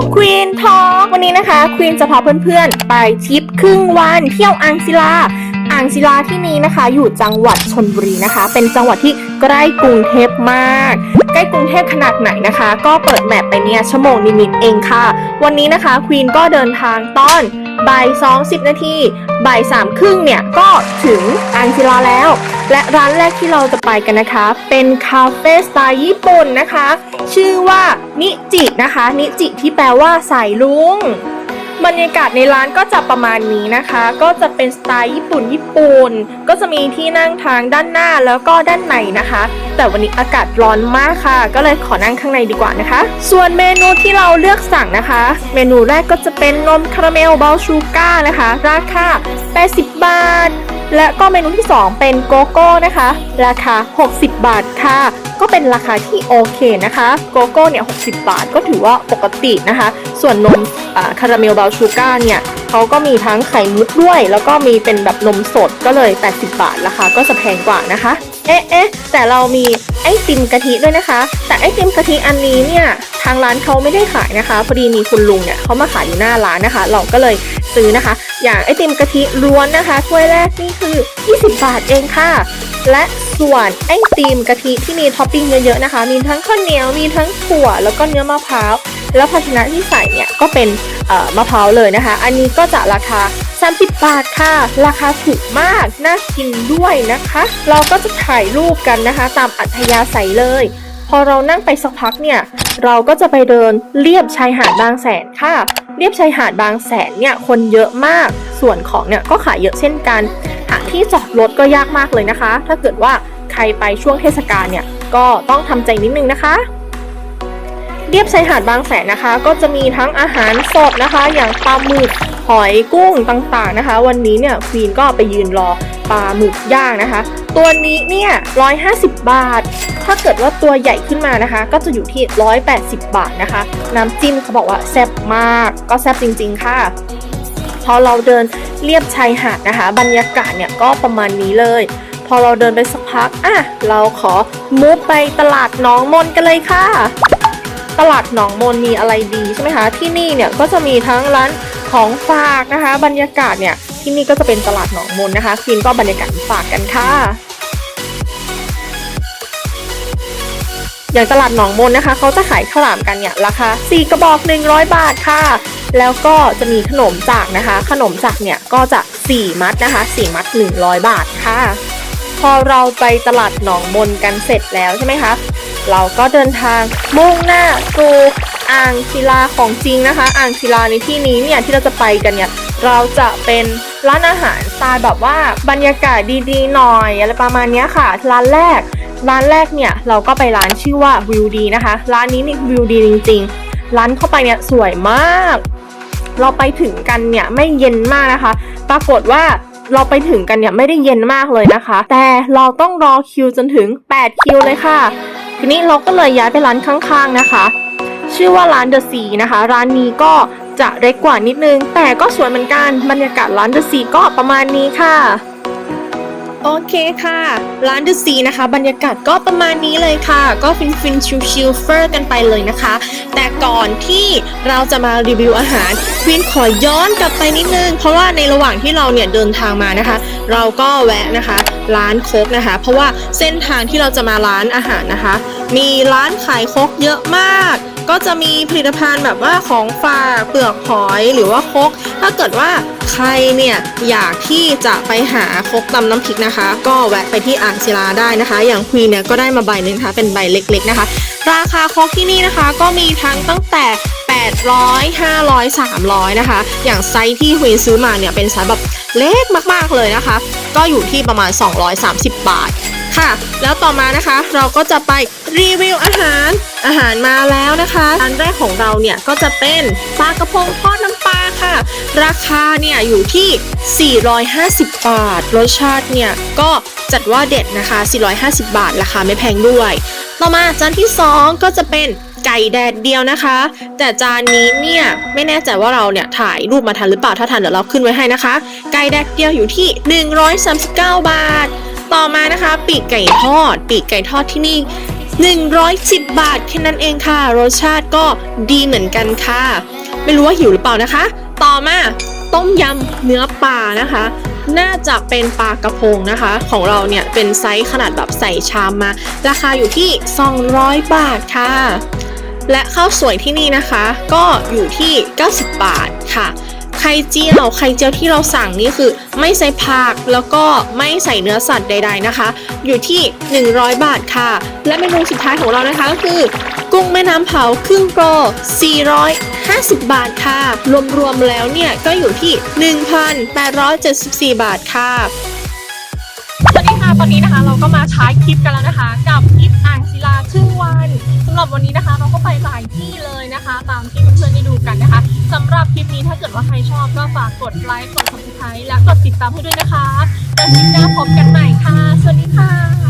ลควีนทอวันนี้นะคะควีนจะพาเพื่อนๆ ไปทริปครึ่งวันเที่ยวอังศิลา อ่างศิลาที่นี้นะคะ อยู่จังหวัดชนบุรีนะคะ เป็นจังหวัดที่ ใกล้กรุงเทพมาก ใกล้กรุงเทพขนาดไหนนะคะ ก็เปิดแมปไปเนี่ยชั่วโมงนิดๆเองค่ะ วันนี้นะคะควีนก็เดินทางตอนบ่ายสองสิบนาทีบ่ายสามครึ่งเนี่ย ก็ถึงอ่างศิลาแล้ว และร้านแรกที่เราจะไปกันนะคะ เป็นคาเฟ่สไตล์ญี่ปุ่นนะคะ ชื่อว่านิจินะคะ นิจิที่แปลว่าสายลุง บรรยากาศในร้านก็จะประมาณนี้นะคะ ก็จะเป็นสไตล์ญี่ปุ่นญี่ปุ่น ก็จะมีที่นั่งทางด้านหน้าแล้วก็ด้านในนะคะ แต่วันนี้อากาศร้อนมากค่ะ ก็เลยขอนั่งข้างในดีกว่านะคะ ส่วนเมนูที่เราเลือกสั่งนะคะ เมนูแรกก็จะเป็นนมคาราเมลเบลชูก้านะคะ ราคา 80 บาทและก็เมนูที่ 2 เป็นโกโก้นะคะ ราคา 60 บาทค่ะ ก็เป็นราคาที่โอเคนะคะ โกโก้เนี่ย60 บาทก็ถือว่าปกตินะคะ ส่วนนมคาราเมลเบลชูก้าเนี่ยเขาก็มีทั้งไข่มุกด้วย แล้วก็มีเป็นแบบนมสดก็เลย 80 บาทราคาก็จะแพงกว่านะคะ เอ๊ะเอ๊ะแต่เรามีไอติมกะทิด้วยนะคะ แต่ไอติมกะทิอันนี้เนี่ยทางร้านเขาไม่ได้ขายนะคะ พอดีมีคุณลุงเนี่ยเขามาขายอยู่หน้าร้านนะคะ เราก็เลย ซื้อนะคะ อย่างไอติมกะทิล้วนนะคะถ้วยแรกนี่คือ 20 บาทเองค่ะ และส่วนไอติมกะทิที่มีท็อปปิ้งเยอะๆนะคะ มีทั้งข้าวเหนียวมีทั้งถั่วแล้วก็เนื้อมะพร้าวแล้วภาชนะที่ใส่เนี่ยก็เป็นมะพร้าวเลยนะคะ อันนี้ก็จะราคา 30 บาทค่ะ ราคาถูกมาก น่ากินด้วยนะคะ เราก็จะถ่ายรูปกันนะคะ ตามอัธยาศัยเลย อเรานั่งไปสักพักเนี่ย เราก็จะไปเดินเลียบชายหาดบางแสนค่ะ เลียบชายหาดบางแสนเนี่ยคนเยอะมาก ส่วนของเนี่ยก็ขายเยอะเช่นกัน หาที่จอดรถก็ยากมากเลยนะคะ ถ้าเกิดว่าใครไปช่วงเทศกาลเนี่ยก็ต้องทำใจนิดนึงนะคะเรียบชายหาดบางแสนนะคะ ก็จะมีทั้งอาหารสดนะคะ อย่างปลาหมึกหอยกุ้งต่างๆนะคะ วันนี้เนี่ยควีนก็ไปยืนรอ ปลาหมึกย่างนะคะ ตัวนี้เนี่ย150 บาท ถ้าเกิดว่าตัวใหญ่ขึ้นมานะคะ ก็จะอยู่ที่ 180 บาทนะคะ น้ำจิ้มเขาบอกว่าแซ่บมากก็แซ่บจริง ๆ ค่ะ พอเราเดินเลียบชายหาดนะคะ บรรยากาศเนี่ยก็ประมาณนี้เลย พอเราเดินไปสักพักอะเราขอมุฟไปตลาดหนองมนกันเลยค่ะตลาดหนองมนมีอะไรดีใช่ไหมคะ ที่นี่เนี่ยก็จะมีทั้งร้านของฝากนะคะ บรรยากาศเนี่ย ที่นี่ก็จะเป็นตลาดหนองมนนะคะคินก็บรรยากาศฝากกันค่ะ อย่างตลาดหนองมนนะคะ เขาจะขายข้าวหลามกันเนี่ยราคา4กระบอก 100 บาทค่ะ แล้วก็จะมีขนมจากนะคะ ขนมจากเนี่ยก็จะ 4 มัดนะคะ 4 มัด 100 บาทค่ะ พอเราไปตลาดหนองมนกันเสร็จแล้วใช่ไหมคะเราก็เดินทางมุ่งหน้าสู่อ่างศิลาของจริงนะคะ อ่างศิลาในที่นี้เนี่ยที่เราจะไปกันเนี่ยเราจะเป็น ร้านอาหารสไตล์แบบว่าบรรยากาศดีๆหน่อยอะไรประมาณนี้ค่ะ ร้านแรก ร้านแรกเนี่ยเราก็ไปร้านชื่อว่าวิวดีนะคะ ร้านนี้นี่วิวดีจริง ๆ ร้านเข้าไปเนี่ยสวยมาก เราไปถึงกันเนี่ยไม่เย็นมากนะคะ ปรากฏว่าเราไปถึงกันเนี่ยไม่ได้เย็นมากเลยนะคะ แต่เราต้องรอคิวจนถึง 8 คิวเลยค่ะ ทีนี้เราก็เลยย้ายไปร้านข้างๆนะคะ ชื่อว่าร้านเดอะซีนะคะ ร้านนี้ก็ จะเล็กกว่านิดนึง แต่ก็สวยเหมือนกันบรรยากาศร้านเดอะซีก็ประมาณนี้ค่ะ โอเคค่ะ ร้านเดอะซีนะคะ บรรยากาศก็ประมาณนี้เลยค่ะ ก็ฟินฟินชิลชิลเฟอร์กันไปเลยนะคะ แต่ก่อนที่เราจะมารีวิวอาหารควินขอย้อนกลับไปนิดนึง เพราะว่าในระหว่างที่เราเนี่ยเดินทางมานะคะ เราก็แวะนะคะ ร้านโคกนะคะ เพราะว่าเส้นทางที่เราจะมาร้านอาหารนะคะมีร้านขายคกเยอะมาก ก็จะมีผลิตภัณฑ์แบบว่าของฝากเปลือกหอยหรือว่าคกถ้าเกิดว่าใครเนี่ยอยากที่จะไปหาคกตำน้ำพริกนะคะ ก็แวะไปที่อ่างศิลาได้นะคะ อย่างควีนเนี่ยก็ได้มาใบหนึ่งนะคะเป็นใบเล็กๆนะคะ ราคาคกที่นี่นะคะก็มีทั้งตั้งแต่800 500 300 นะคะ อย่างไซส์ที่ควีนซื้อมาเนี่ยเป็นไซส์แบบเล็กมากๆเลยนะคะ ก็อยู่ที่ประมาณ 230 บาท ค่ะ แล้วต่อมานะคะเราก็จะไปรีวิวอาหารอาหารมาแล้วนะคะร้านแรกของเราเนี่ยก็จะเป็นปลากระพงทอดน้ำปลาค่ะ ราคาเนี่ยอยู่ที่ 450 บาท รสชาติเนี่ยก็จัดว่าเด็ดนะคะ 450 บาทราคาไม่แพงด้วย ต่อมาจานที่ 2 ก็จะเป็นไก่แดดเดียวนะคะ แต่จานนี้เนี่ยไม่แน่ใจว่าเราเนี่ยถ่ายรูปมาทันหรือเปล่าถ้าทันเดี๋ยวเราขึ้นไว้ให้นะคะ ไก่แดดเดียวอยู่ที่ 139 บาท ต่อมานะคะ ปีกไก่ทอด ปีกไก่ทอดที่นี่110 บาทแค่นั้นเองค่ะ รสชาติก็ดีเหมือนกันค่ะ ไม่รู้ว่าหิวหรือเปล่านะคะ ต่อมาต้มยำเนื้อปลานะคะ น่าจะเป็นปลากระพงนะคะ ของเราเนี่ยเป็นไซส์ขนาดแบบใส่ชามมา ราคาอยู่ที่ 200 บาทค่ะ และข้าวสวยที่นี่นะคะ ก็อยู่ที่ 90 บาทค่ะ ไข่เจียว ไข่เจียวที่เราสั่งนี่คือไม่ใส่ผักแล้วก็ไม่ใส่เนื้อสัตว์ใด ๆนะคะ อยู่ที่ 100 บาทค่ะ และเมนูสุดท้ายของเรานะคะก็คือ กุ้งแม่น้ำเผาครึ่งโปร450 บาทค่ะ รวมๆแล้วเนี่ยก็อยู่ที่ 1,874 บาทค่ะสวัสดีค่ะ ตอนนี้นะคะเราก็มาท้ายคลิปกันแล้วนะคะ กับคลิปอ่างศิลาครึ่งวันสำหรับวันนี้นะคะ เราก็ไปหลายที่เลยนะคะ ตามที่เพื่อนๆได้ดูกันนะคะ ลิปนี้ถ้าเกิดว่าใครชอบก็ฝากกดไลค์ กด subscribe และกดติดตามให้ด้วยนะคะแล้วคลิปหน้าพบกันใหม่ค่ะ สวัสดีค่ะ